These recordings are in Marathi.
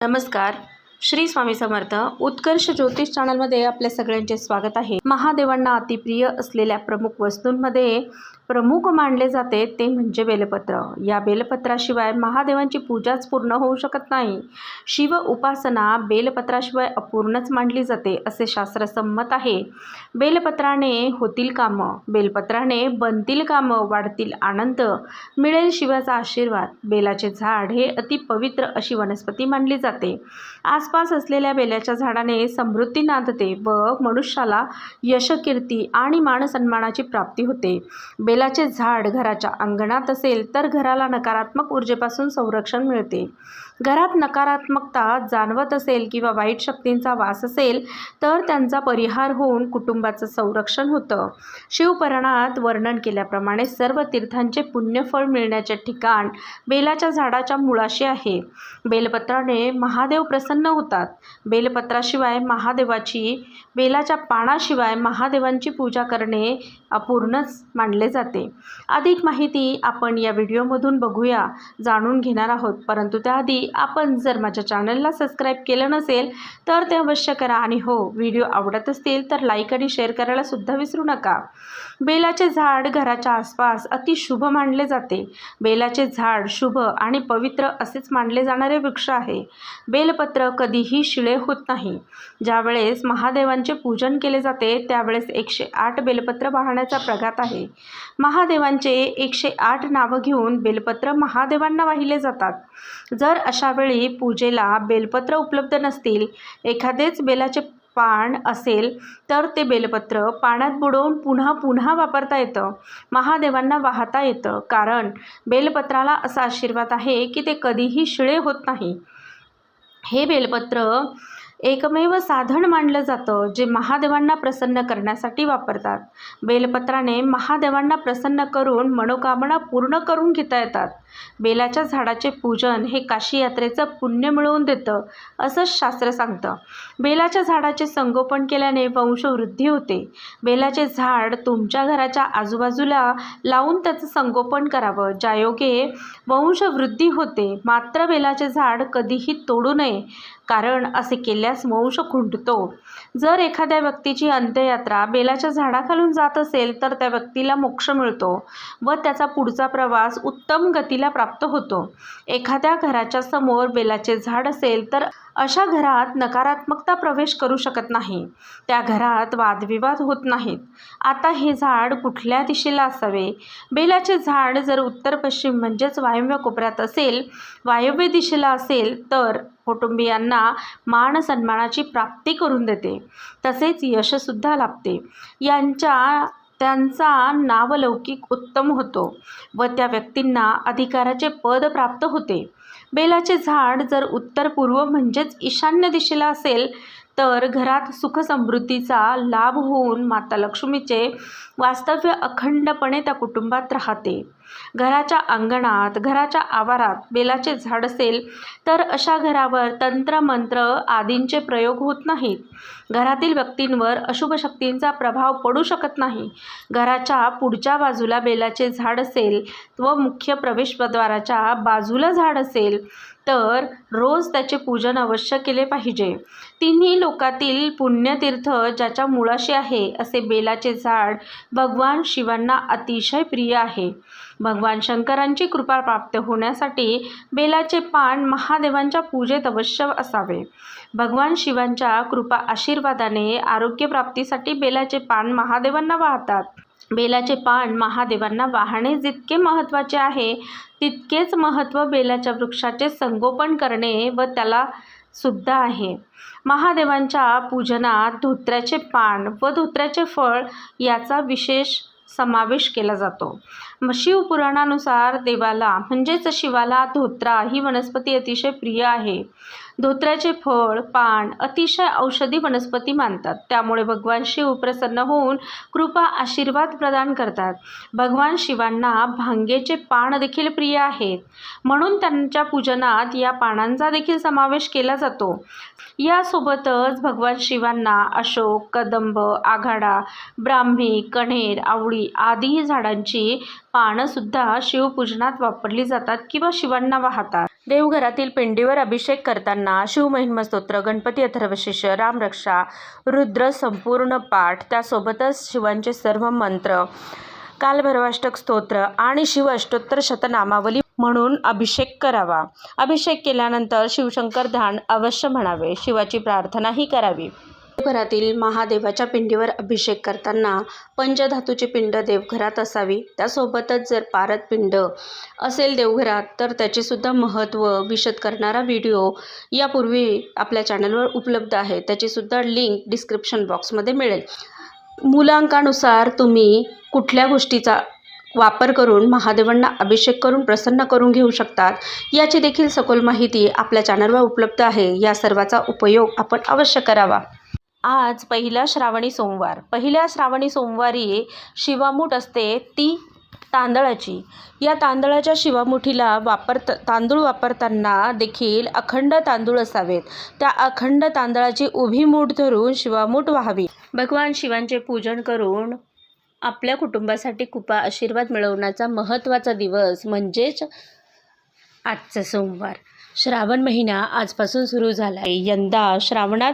नमस्कार. श्री स्वामी समर्थ उत्कर्ष ज्योतिष चॅनलमध्ये आपल्या सगळ्यांचे स्वागत आहे. महादेवांना अतिप्रिय असलेल्या प्रमुख वस्तूंमध्ये प्रमुख मानले जाते ते म्हणजे बेलपत्र. या बेलपत्राशिवाय महादेवांची पूजाच पूर्ण होऊ शकत नाही. शिव उपासना बेलपत्राशिवाय अपूर्णच मानली जाते असे शास्त्रसंमत आहे. बेलपत्राने होतील कामं. बेलपत्राने बनतील कामं वाढतील आनंद. मिळेल शिवाचा आशीर्वाद. बेलाचे झाड हे अतिपवित्र अशी वनस्पती मानली जाते. आसपास असलेल्या बेलाच्या झाडाने समृद्धी नांदते व मनुष्याला यशकीर्ती आणि मानसन्मानाची प्राप्ती होते. बेल बेलाचे झाड घराच्या अंगणात असेल तर घराला नकारात्मक ऊर्जेपासून संरक्षण मिळते. घरात नकारात्मकता जाणवत असेल किंवा वाईट शक्तींचा वास असेल तर त्यांचा परिहार होऊन कुटुंबाचं संरक्षण होतं. शिवपुराणात वर्णन केल्याप्रमाणे सर्व तीर्थांचे पुण्यफळ मिळण्याचे ठिकाण बेलाच्या झाडाच्या मुळाशी आहे. बेलपत्राने महादेव प्रसन्न होतात. बेलपत्राशिवाय महादेवाची बेलाच्या पानाशिवाय महादेवांची पूजा करणे अपूर्णच मानले जाते. अधिक माहिती आपण या व्हिडिओमधून बघूया जाणून घेणार आहोत. परंतु त्याआधी आपण जर माझ्या चॅनलला सबस्क्राईब केलं नसेल तर ते अवश्य करा. आणि हो व्हिडिओ आवडत असतील तर लाईक आणि शेअर करायला सुद्धा विसरू नका. बेलाचे झाड घराच्या आसपास अतिशुभ मानले जाते. बेलाचे झाड शुभ आणि पवित्र असेच मानले जाणारे वृक्ष आहे. बेलपत्र कधीही शिळे होत नाही. ज्यावेळेस महादेवांचे पूजन केले जाते त्यावेळेस एकशे आठ बेलपत्र वाहण्याचा प्रघात आहे. महादेवांचे एकशे आठ नावं घेऊन बेलपत्र महादेवांना वाहिले जातात. जर अशा वेळी पूजेला बेलपत्र उपलब्ध नसतील एखादेच बेलाचे पान असेल तर ते बेलपत्र पाण्यात बुडवून पुन्हा पुन्हा वापरता येतं महादेवांना वाहता येतं. कारण बेलपत्राला असा आशीर्वाद आहे की ते कधीही शिळे होत नाही. हे बेलपत्र एकमेव साधन मानलं जातं जे महादेवांना प्रसन्न करण्यासाठी वापरतात. बेलपत्राने महादेवांना प्रसन्न करून मनोकामना पूर्ण करून घेता येतात. बेलाच्या झाडाचे पूजन हे काशी यात्रेचं पुण्य मिळवून देतं असं शास्त्र सांगतं. बेलाच्या झाडाचे संगोपन केल्याने वंशवृद्धी होते. बेलाचे झाड तुमच्या घराच्या आजूबाजूला लावून त्याचं संगोपन करावं ज्यायोगे वंशवृद्धी होते. मात्र बेलाचे झाड कधीही तोडू नये. कारण असे केल्यास वंश खुंटतो. जर एखाद्या व्यक्तीची अंत्ययात्रा बेलाच्या झाडाखालून जात असेल तर त्या व्यक्तीला मोक्ष मिळतो व त्याचा पुढचा प्रवास उत्तम गतीला प्राप्त होतो. एखाद्या घराच्या समोर बेलाचे झाड असेल तर अशा घरात नकारात्मकता प्रवेश करू शकत नाही. त्या घरात वादविवाद होत नाहीत. आता हे झाड कुठल्या दिशेला असावे? बेलाचे झाड जर उत्तर पश्चिम म्हणजेच वायव्य कोपऱ्यात असेल वायव्य दिशेला असेल तर कुटुंबियांना मान सन्मानाची प्राप्ती करून देते. तसेच यशसुद्धा लाभते. यांच्या त्यांचा नावलौकिक उत्तम होतो व त्या व्यक्तींना अधिकाराचे पद प्राप्त होते. बेलाचे झाड जर उत्तर पूर्व म्हणजेच ईशान्य दिशेला असेल तर घरात सुखसमृद्धीचा लाभ होऊन माता लक्ष्मीचे वास्तव्य अखंडपणे त्या कुटुंबात राहते. घराच्या अंगणात घराच्या आवारात बेलाचे झाड असेल तर अशा घरावर तंत्र मंत्र आदींचे प्रयोग होत नाहीत. घरातील व्यक्तींवर अशुभ शक्तींचा प्रभाव पडू शकत नाही. घराच्या पुढच्या बाजूला बेलाचे झाड असेल व मुख्य प्रवेशद्वाराच्या बाजूला झाड असेल तर रोज त्याचे पूजन अवश्य केले पाहिजे. तिन्ही लोकातील पुण्यतीर्थ ज्याच्या मुळाशी आहे असे बेलाचे झाड भगवान शिवांना अतिशय प्रिय आहे. भगवान शंकरांची कृपा प्राप्त होण्यासाठी बेलाचे पान महादेवांच्या पूजेत अवश्य असावे. भगवान शिवांच्या कृपा आशीर्वादाने आरोग्यप्राप्तीसाठी बेलाचे पान महादेवांना वाहतात. बेलाचे पान महादेवांना वाहणे जितके महत्त्वाचे आहे तितकेच महत्त्व बेलाच्या वृक्षाचे संगोपन करणे व त्याला सुद्धा आहे. महादेवांच्या पूजनात धोत्र्याचे पान व धोत्र्याचे फळ याचा विशेष समावेश केला जातो. शिवपुराणानुसार देवाला म्हणजेच शिवाला धोत्रा ही वनस्पती अतिशय प्रिय आहे. धोत्र्याचे फळ पान अतिशय औषधी वनस्पती मानतात. त्यामुळे भगवान शिव प्रसन्न होऊन कृपा आशीर्वाद प्रदान करतात. भगवान शिवांना भांगेचे पान देखील प्रिय आहेत म्हणून त्यांच्या पूजनात या पानांचा देखील समावेश केला जातो. यासोबतच भगवान शिवांना अशोक कदंब आघाडा ब्राह्मी कण्हेर आवळी आदी झाडांची पानंसुद्धा शिवपूजनात वापरली जातात किंवा शिवांना वाहतात. देवघरातील पिंडीवर अभिषेक करताना शिवमहिम्नस्तोत्र गणपती अथर्वशिष रामरक्षा रुद्र संपूर्ण पाठ त्यासोबतच शिवांचे सर्व मंत्र कालभैरवाष्टक स्तोत्र आणि शिव अष्टोत्तर शतनामावली म्हणून अभिषेक करावा. अभिषेक केल्यानंतर शिवशंकर ध्यान अवश्य म्हणावे. शिवाची प्रार्थनाही करावी. देवघरातील महादेवाच्या पिंडीवर अभिषेक करताना पंचधातूची पिंड देवघरात असावी. त्यासोबतच जर पारद पिंड असेल देवघरात तर त्याचेसुद्धा महत्त्व विशद करणारा व्हिडिओ यापूर्वी आपल्या चॅनलवर उपलब्ध आहे. त्याचीसुद्धा लिंक डिस्क्रिप्शन बॉक्समध्ये मिळेल. मुलांकानुसार तुम्ही कुठल्या गोष्टीचा वापर करून महादेवांना अभिषेक करून प्रसन्न करून घेऊ शकतात याची देखील सखोल माहिती आपल्या चॅनलवर उपलब्ध आहे. या सर्वाचा उपयोग आपण अवश्य करावा. आज पहिला श्रावणी सोमवार. पहिल्या श्रावणी सोमवारी शिवामूठ असते ती तांदळाची. या तांदळाच्या शिवामुठीला वापर तांदूळ वापरताना देखील अखंड तांदूळ असावेत. त्या अखंड तांदळाची उभी मूठ धरून शिवामूठ व्हावी. भगवान शिवांचे पूजन करून आपल्या कुटुंबासाठी कृपा आशीर्वाद मिळवण्याचा महत्त्वाचा दिवस म्हणजेच आजचा सोमवार. श्रावण महिना आजपासून सुरू झाला आहे यंदा श्रावणात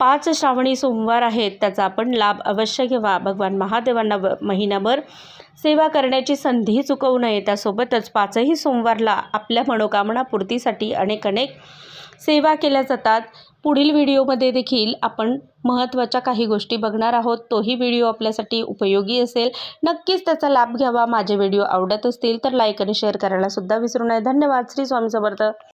पाच श्रावणी सोमवार आहेत. त्याचा आपण लाभ अवश्य घ्यावा. भगवान महादेवांना महिनाभर सेवा करण्याची संधी चुकवू नये. त्यासोबतच पाचही सोमवारला आपल्या मनोकामना पूर्तीसाठी अनेक अनेक सेवा केल्या जातात. पुढील व्हिडिओमध्ये देखील आपण महत्त्वाच्या काही गोष्टी बघणार आहोत. तोही व्हिडिओ आपल्यासाठी उपयोगी असेल. नक्कीच त्याचा लाभ घ्यावा. माझे व्हिडिओ आवडत असतील तर लाईक आणि शेअर करायला सुद्धा विसरू नये. धन्यवाद. श्री स्वामी समर्थ.